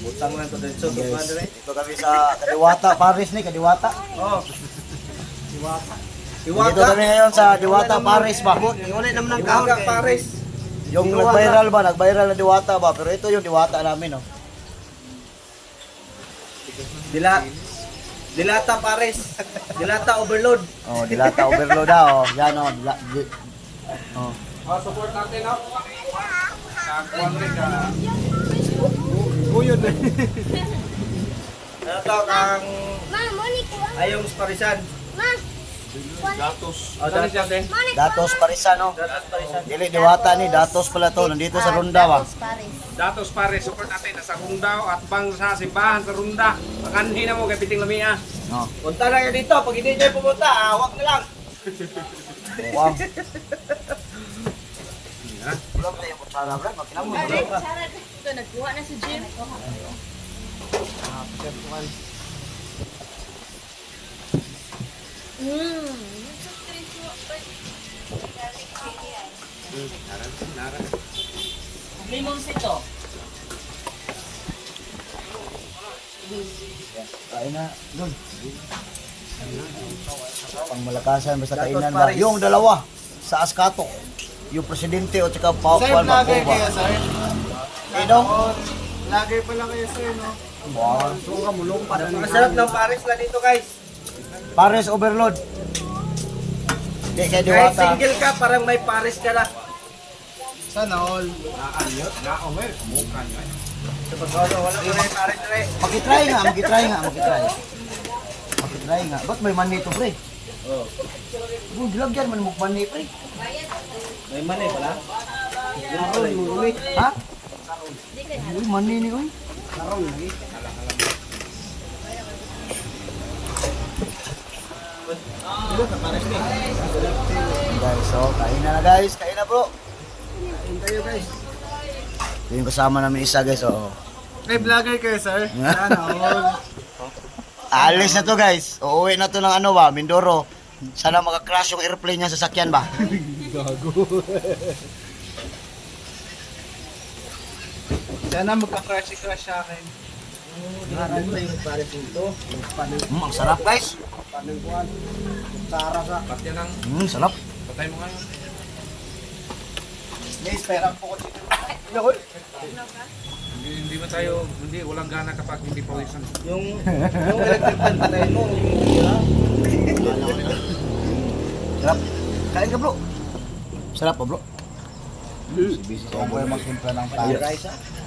Butang lang to din so dire. Dito kami sa Kadiwata, Paris ni, Kadiwata. Oh. Dito kami ngayon sa Diwata, Paris ba? Iulit naman ng kahon kay Paris. Yung Diwata. nag-viral ba? Nag-viral na Diwata ba? Pero ito yung Diwata namin, oh. Dila Dilata Paris. Dilata overload. Oh, Dilata Overload ah, oh. Yan, oh. Dila, di, oh. Oh, support natin no. Kakuan rin ka. Buyod Ano to kang ko ang ayong parisan. ma. Datos. Oh, datos Datos Parisan, oh. Datos parisan. Dili Diwata ni, Datos pala to. Nandito sa Runda ba? Paris. Datos pare, support natin sa Runda at bang sa simbahan sa Runda. Makanhi na mo kay Piting Lamia. Oh. Punta na kayo dito. Pag hindi kayo pumunta, ah, wag na lang. Wow. Ulam na yung kutsara, Brad. Magkinamo. Ito, nagkuha na si Jim. Mmm. Kain na. Doon. Pang malakasan basta kainan ba? Yung dalawa sa Askato. Yung presidente o tsaka Paupuan ba? Kuba. Inong? Lagi pala kayo sir, no? Wow. Masarap ng Paris lang dito, guys. Pares overload. Di kay Kahit Diwata. single ka, parang may Paris ka na. Sana all. Kumukan nga. Wala ka na yung Paris na rin. Makitry nga, makitry nga, makitry. Makitry nga. Ba't may mani to, pre? Oh. Oh, dilagyan man mo mani, pre. May mali pala. Yan pala yung uwi. Ha? Uy, mani ni, uy. Guys, so kain na na guys, kain na bro. Kain tayo, guys. Yung kasama namin isa guys, oh. May vlogger kayo, sir. Sana all. Alis na to guys. Uuwi na to ng ano ba, Mindoro. Sana maka-crash yung airplane niya sa sakyan ba? Sana magka-crash-crash sa akin. Harap na yung Paris dito. Mm, ang sarap guys. Paniguan. Sara sa. Pati lang, Mm, sarap. patay mo nga. Guys, pera po ko dito. Hindi, hindi ba tayo, hindi, walang gana kapag hindi pawisan. Yung, yung electric fan patay mo. Yung, Sarap. Kain ka bro. Sarap pa bro. Busy. So, boy magtimpla ng Paris, ah.